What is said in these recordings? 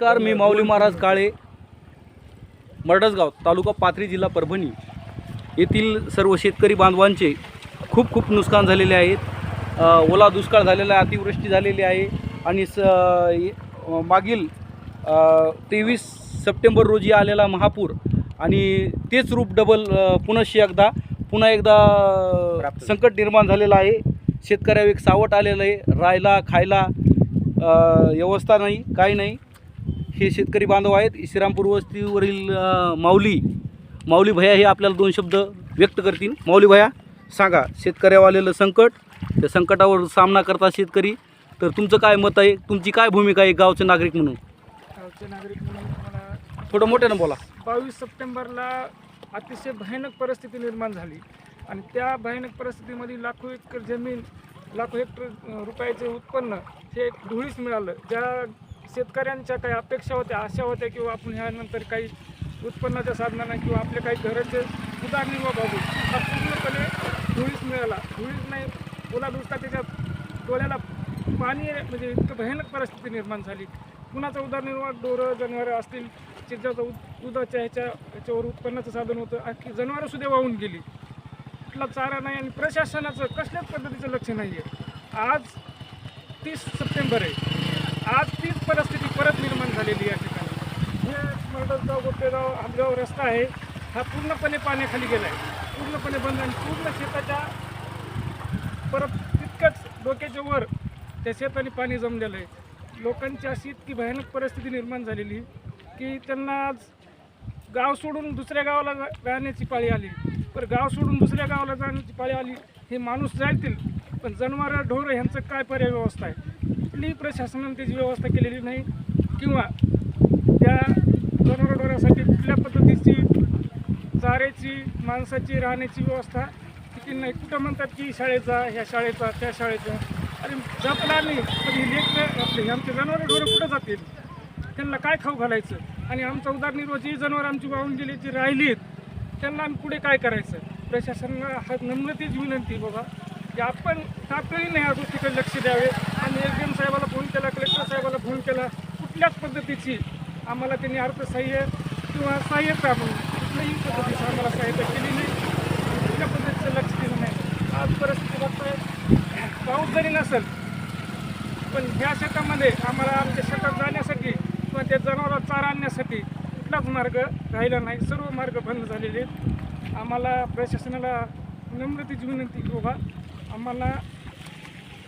नमस्कार मी माऊली महाराज काळे मरडसगाव तालुका पाथरी जिल्हा परभणी. येथील सर्व शेतकरी बांधवांचे खूप खूप नुकसान झालेले आहेत ओला दुष्काळ झालेला आहे अतिवृष्टी झालेली आहे आणि स मागील तेवीस सप्टेंबर रोजी आलेला महापूर आणि तेच रूप डबल अ, पुनश्च एकदा पुन्हा एकदा संकट निर्माण झालेलं आहे. शेतकऱ्यावर एक सावट आलेलं आहे. राहायला खायला व्यवस्था नाही काही नाही. हे शेतकरी बांधव आहेत. श्रीरामपूर वस्तीवरील माऊली माऊली भैया हे आपल्याला दोन शब्द व्यक्त करतील. माऊली भैया सांगा शेतकऱ्यावर आलेलं संकट त्या संकटावर सामना करता शेतकरी. तर तुमचं काय मत आहे? तुमची काय भूमिका आहे गावचे नागरिक म्हणून? गावचे नागरिक म्हणून थोडं मोठ्यानं बोला. बावीस सप्टेंबरला अतिशय भयानक परिस्थिती निर्माण झाली. आणि त्या भयानक परिस्थितीमध्ये लाखो एकर जमीन लाखो हेक्टर रुपयाचे उत्पन्न हे धुळीस मिळालं. ज्या शेतकऱ्यांच्या काही अपेक्षा होत्या आशा होत्या किंवा आपण ह्यानंतर काही उत्पन्नाच्या साधनांना किंवा आपले काही घराचे उदारनिर्वाह बाबू हा पूर्णपणे धुळीस मिळाला. धुळीस नाही ओला दुष्काळ त्याच्या डोळ्याला पाणी म्हणजे इतकं भयानक परिस्थिती निर्माण झाली. कुणाचा उदरनिर्वाह डोरं जनावरं असतील ज्याचं उद दुधाच्या ह्याच्या ह्याच्यावर उत्पन्नाचं साधन होतं आणखी जनावरं सुद्धा वाहून गेली. कुठला चारा नाही आणि प्रशासनाचं कसल्याच पद्धतीचं लक्ष नाही आहे आज तीस सप्टेंबर आहे. आज तीच परिस्थिती परत निर्माण झालेली या ठिकाणी. हे मर्डसगाव गोपेगाव आमगाव रस्ता आहे. हा पूर्णपणे पाण्याखाली गेला आहे पूर्णपणे बंद आणि पूर्ण शेताच्या परत तितकंच डोक्याच्या वर त्या शेताने पाणी जमलेलं आहे. लोकांची अशी इतकी भयानक परिस्थिती निर्माण झालेली की त्यांना आज गाव सोडून दुसऱ्या गावाला जा- जाण्याची पाळी आली. पर गाव सोडून दुसऱ्या गावाला जाण्याची पाळी आली हे माणूस जातील पण जनावरं ढोरं ह्यांचं काय पर्याय व्यवस्था आहे? कुठलीही प्रशासनाने त्याची व्यवस्था केलेली नाही किंवा त्या जनावर कुठल्या पद्धतीची चाऱ्याची माणसाची राहण्याची व्यवस्था किती नाही. कुठं म्हणतात की शाळेचा ह्या शाळेचा त्या शाळेचा. अरे जपला नाही. पण ही लेकरं आपले आमचे जनावरं ढोरं कुठं जातील? त्यांना काय खाऊ घालायचं? आणि आमचा उदारनिर्वाह जी जनावर आमची वाहून गेली जी राहिलीत त्यांना आम्ही पुढे काय करायचं? प्रशासनाला हा नम्रतेच विनंती बाबा. की आपण तातडीने ह्या गोष्टीकडे लक्ष द्यावे. आणि एस डी एम साहेबाला फोन केला कलेक्टर साहेबाला फोन केला. कुठल्याच पद्धतीची आम्हाला त्यांनी अर्थसहाय्य किंवा सहाय्यता म्हणून कुठल्याही पद्धतीची आम्हाला सहाय्यता केली नाही. कुठल्या पद्धतीचं लक्ष दिलं नाही. आज परिस्थिती बघतोय. पाऊस जरी नसेल पण ह्या शेतामध्ये आम्हाला आमच्या शेतात जाण्यासाठी किंवा त्या जनावरात चारा आणण्यासाठी कुठलाच मार्ग राहिला नाही. सर्व मार्ग बंद झालेले आहेत. आम्हाला प्रशासनाला नम्रतेची विनंती की? बाबा आम्हाला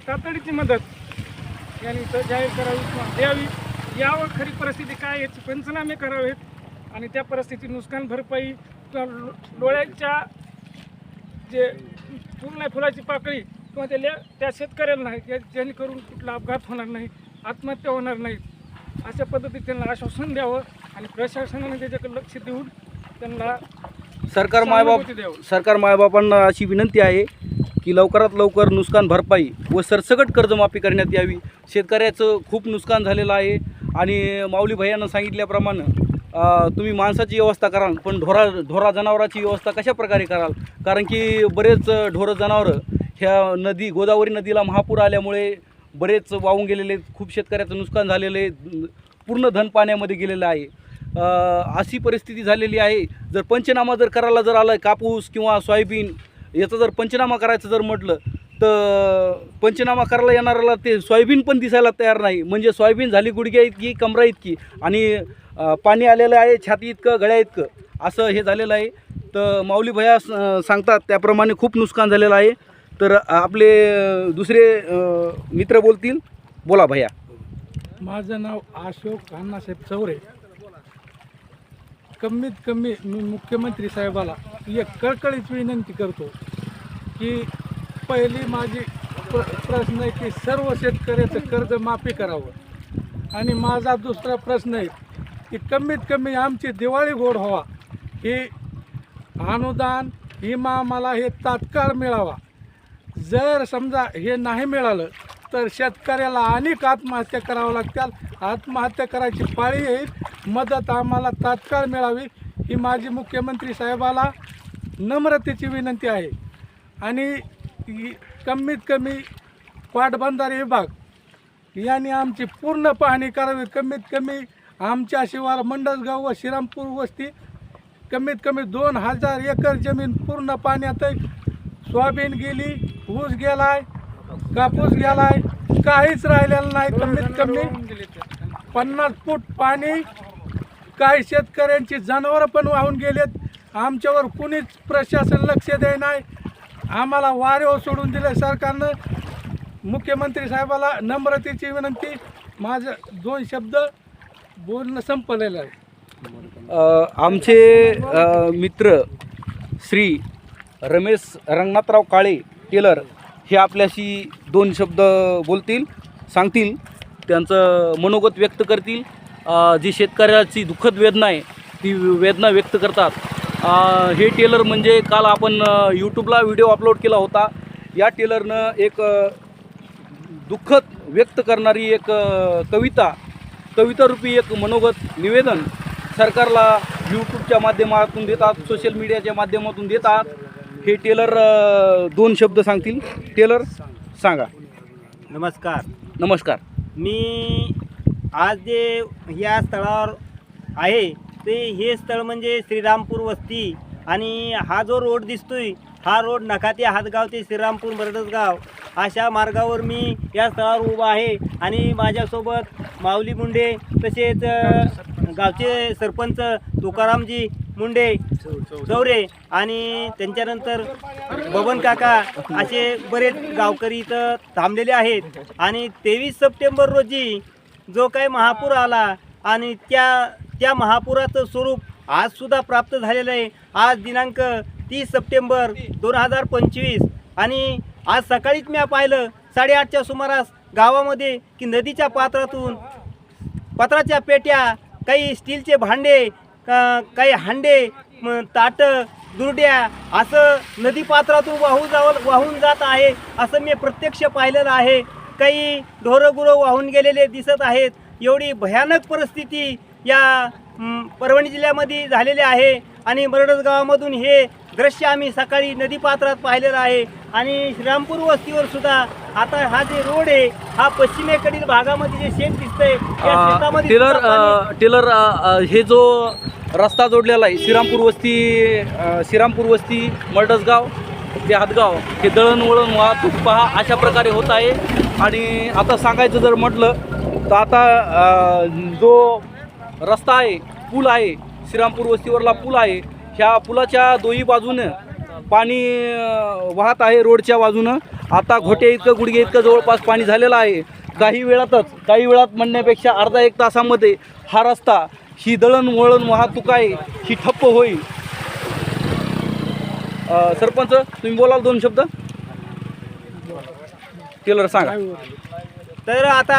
तातडीची मदत यांनी इथं जाहीर करावी किंवा द्यावी. यावर खरी परिस्थिती काय याचे पंचनामे करावेत आणि त्या परिस्थिती नुकसान भरपाई किंवा लो- डोळ्यांच्या जे फुल नाही फुलाची पाकळी किंवा त्या ले- त्या शेतकऱ्याला नाही जेणेकरून कुठला अपघात होणार नाही आत्महत्या होणार नाही अशा पद्धतीत त्यांना आश्वासन द्यावं आणि प्रशासनाने त्याच्याकडे लक्ष देऊन त्यांना सरकार मायबाप सरकार मायबापांना अशी विनंती आहे की लवकरात लवकर नुकसान भरपाई व सरसकट कर्जमाफी करण्यात यावी. शेतकऱ्याचं खूप नुकसान झालेलं आहे. आणि माऊली भैयानं सांगितल्याप्रमाणे तुम्ही माणसाची व्यवस्था कराल पण ढोरा ढोरा जनावराची व्यवस्था कशा प्रकारे कराल? कारण की बरेच ढोरं जनावरं ह्या नदी गोदावरी नदीला महापूर आल्यामुळे बरेच वाहून गेलेले खूप शेतकऱ्याचं नुकसान झालेलं आहे. पूर्ण धन पाण्यामध्ये गेलेलं आहे. अशी परिस्थिती झालेली आहे. जर पंचनामा जर करायला जर आलं कापूस किंवा सोयाबीन याचा जर पंचनामा करायचं जर म्हटलं तर पंचनामा करायला येणाऱ्याला ते सोयाबीन पण दिसायला तयार नाही. म्हणजे सोयाबीन झाली गुडघ्या इतकी कमरा इतकी आणि पाणी आलेलं आहे छाती इतकं गळ्या इतकं. असं हे झालेलं आहे. तर माऊली भैया स- सांगतात त्याप्रमाणे खूप नुकसान झालेलं आहे. तर आपले दुसरे मित्र बोलतील. बोला भैया. माझं नाव अशोक अण्णासाहेब चौरे. कमीत कमी मी मुख्यमंत्री साहेबाला एक कळकळीत विनंती करतो की पहिली माझी प्र प्रश्न आहे की सर्व शेतकऱ्याचं कर्ज माफी करावं. आणि माझा दुसरा प्रश्न आहे की कमीत कमी आमची दिवाळी गोड व्हावा. ही अनुदान विमा मला हे तात्काळ मिळावा. जर समजा हे नाही मिळालं तर शेतकऱ्याला अनेक आत्महत्या करावं लागतील. आत्महत्या करायची पाळी येईल. मदत आम्हाला तात्काळ मिळावी ही माझी मुख्यमंत्री साहेबाला नम्रतेची विनंती आहे. आणि कमीत कमी पाटबंधारे विभाग यांनी आमची पूर्ण पाहणी करावी. कमीत कमी आमच्या शिवार मंडसगाव व श्रीरामपूर वस्ती कमीत कमी दोन हजार एकर जमीन पूर्ण पाण्यात सोयाबीन गेली ऊस गेलाय. कापूस गेलाय काहीच राहिलेलं नाही कमीत कमी पन्नास फूट पाणी. काही शेतकऱ्यांची जनावरं पण वाहून गेलेत. आमच्यावर कुणीच प्रशासन लक्ष दे नाही. आम्हाला वारेवर सोडून दिले सरकारनं. मुख्यमंत्री साहेबाला नम्रतेची विनंती. माझं दोन शब्द बोलणं संपलेलं आहे. आमचे अ, मित्र श्री रमेश रंगनाथराव काळे टेलर हे आपल्याशी दोन शब्द बोलतील सांगतील त्यांचं मनोगत व्यक्त करतील. जी शेतकऱ्याची दुःखद वेदना आहे ती वेदना व्यक्त करतात. हे टेलर म्हणजे काल आपण यूट्यूबला व्हिडिओ अपलोड केला होता. या टेलरनं एक दुःखद व्यक्त करणारी एक कविता कवितारूपी एक मनोगत निवेदन सरकारला यूट्यूबच्या माध्यमातून देतात सोशल मीडियाच्या माध्यमातून देतात. हे टेलर दोन शब्द सांगतील. टेलर सांगा. नमस्कार. नमस्कार. मी आज जे या स्थळावर आहे ते हे स्थळ म्हणजे श्रीरामपूर वस्ती आणि हा जो रोड दिसतोय हा रोड नखाते हातगाव ते श्रीरामपूर मरडसगाव अशा मार्गावर मी या स्थळावर उभा आहे आणि माझ्यासोबत माऊली मुंडे तसेच गावचे सरपंच तुकारामजी मुंडे चौरे आणि त्यांच्यानंतर बबन काका असे बरेच गावकरी इथं थांबलेले आहेत. आणि तेवीस सप्टेंबर रोजी जो काही महापूर आला आणि त्या त्या महापुराचं स्वरूप आजसुद्धा प्राप्त झालेलं आहे. आज दिनांक तीस सप्टेंबर दोन हजार पंचवीस. आणि आज सकाळीच मी पाहिलं साडेआठच्या सुमारास गावामध्ये की नदीच्या पात्रातून पत्राच्या पेट्या काही स्टीलचे भांडे का- काही हांडे ताटं दुरड्या असं नदीपात्रातून वाहून जावं वाहून जात आहे असं मी प्रत्यक्ष पाहिलेलं आहे. काही ढोरं गुरं वाहून गेलेले दिसत आहेत. एवढी भयानक परिस्थिती या परभणी जिल्ह्यामध्ये झालेली आहे. आणि मरडस गावामधून हे दृश्य आम्ही सकाळी नदीपात्रात पाहिलेलं आहे. आणि श्रीरामपूर वस्तीवर सुद्धा आता हा जे रोड आहे हा पश्चिमेकडील भागामध्ये जे शेत दिसतंय टेलर टेलर हे जो रस्ता जोडलेला आहे. श्रीरामपूर वस्ती श्रीरामपूर वस्ती मर्डसगाव ते हातगाव हे दळणवळण वाहतूक पहा अशा प्रकारे होत आहे. आणि आता सांगायचं जर म्हटलं तर आता जो रस्ता आहे पूल आहे श्रीरामपूर वस्तीवरला पूल आहे ह्या पुलाच्या दोन्ही बाजूनं पाणी वाहत आहे रोडच्या बाजूनं. आता घोटे इतकं गुडघे इतकं जवळपास पाणी झालेलं आहे. काही वेळातच काही वेळात म्हणण्यापेक्षा अर्धा एक तासामध्ये हा रस्ता ही दळणवळण वाहतूक आहे ही ठप्प होईल. सरपंच तुम्ही बोलाल दोन शब्द? टेलर सांगा. तर आता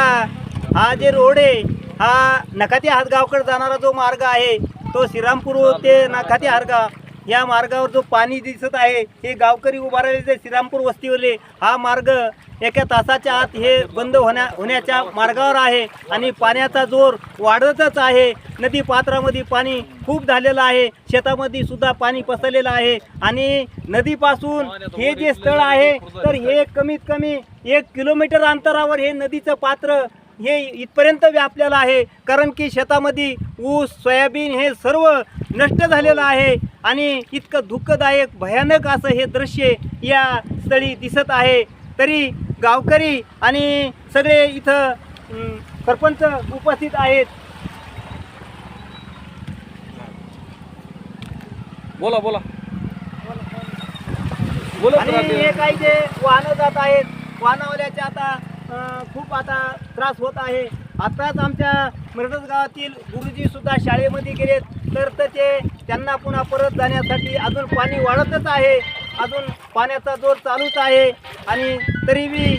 हा जे रोड आहे हा नखाती हातगावकडे जाणारा जो मार्ग आहे तो श्रीरामपूर ते नखाती हारगाव या मार्गावर जो पाणी दिसत आहे हे गावकरी उभारलेले श्रीरामपूर वस्तीवरले हा मार्ग एका तासाच्या आत हे बंद होण्या होण्याच्या मार्गावर आहे आणि पाण्याचा जोर वाढतच आहे. नदी पात्रामध्ये पाणी खूप झालेलं आहे. शेतामध्ये सुद्धा पाणी पसरलेलं आहे आणि नदीपासून हे जे स्थळ आहे तर हे कमीत कमी एक किलोमीटर अंतरावर हे नदीचं पात्र हे इथपर्यंत व्यापलेलं आहे. कारण की शेतामध्ये ऊस सोयाबीन हे सर्व नष्ट झालेलं आहे आणि इतकं दुःखदायक भयानक असं हे दृश्य या स्थळी दिसत आहे. तरी गावकरी आणि सगळे इथं सरपंच उपस्थित आहेत. बोला बोला. बोला आणि हे काही जे वाहनं जात आहेत वाहनावाल्याचे आता खूप आता त्रास होत आहे. आताच आमच्या मिरडस गावातील गुरुजी सुद्धा शाळेमध्ये गेलेत. तर ते त्यांना पुन्हा परत जाण्यासाठी अजून पाणी वाढतच आहे. अजून पाण्याचा जोर चालूच आहे. आणि तरी बी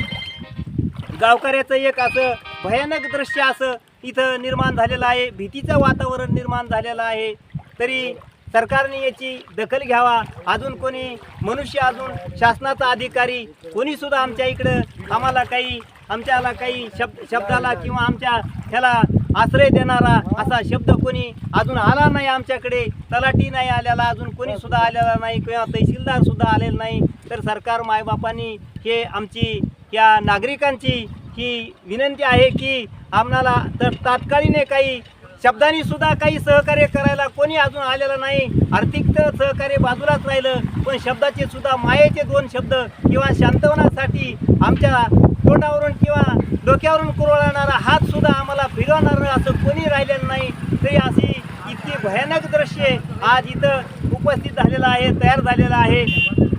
गावकऱ्याचं एक असं भयानक दृश्य असं इथं निर्माण झालेलं आहे. भीतीचं वातावरण निर्माण झालेलं आहे. तरी सरकारने याची दखल घ्यावा. अजून कोणी मनुष्य अजून शासनाचा अधिकारी कोणीसुद्धा आमच्या इकडं आम्हाला काही आमच्याला काही शब्द शब्दाला किंवा आमच्या ह्याला आश्रय देणारा असा शब्द कोणी अजून आला नाही आमच्याकडे. तलाठी नाही आलेला अजून कोणी सुद्धा आलेला नाही किंवा तहसीलदार सुद्धा आलेला नाही. तर सरकार मायबापांनी हे आमची या नागरिकांची ही विनंती आहे की आम्हाला तर तात्काळीने काही शब्दांनी सुद्धा काही सहकार्य करायला कोणी अजून आलेलं नाही. आर्थिक तर सहकार्य बाजूलाच राहिलं पण शब्दाचे सुद्धा मायेचे दोन शब्द किंवा शांतवनासाठी आमच्या पोटावरून किंवा डोक्यावरून कुरवळणारा हात सुद्धा आम्हाला फिरवणार असं कोणी राहिलेलं नाही. तरी अशी इतकी भयानक दृश्य आज इथं उपस्थित झालेलं आहे तयार झालेलं आहे.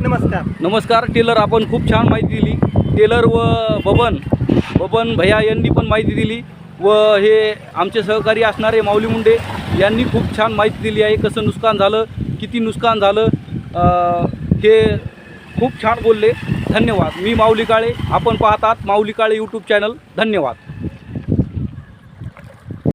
नमस्कार. नमस्कार टेलर आपण खूप छान माहिती दिली. टेलर व बबन बबन भैया यांनी पण माहिती दिली. व हे आमचे सहकारी असणारे माऊली मुंडे यांनी खूप छान माहिती दिली आहे. कसं नुकसान झालं किती नुकसान झालं हे खूप छान बोलले. धन्यवाद. मी माऊली काळे आपण पाहतात माऊली काळे यूट्यूब चॅनल धन्यवाद.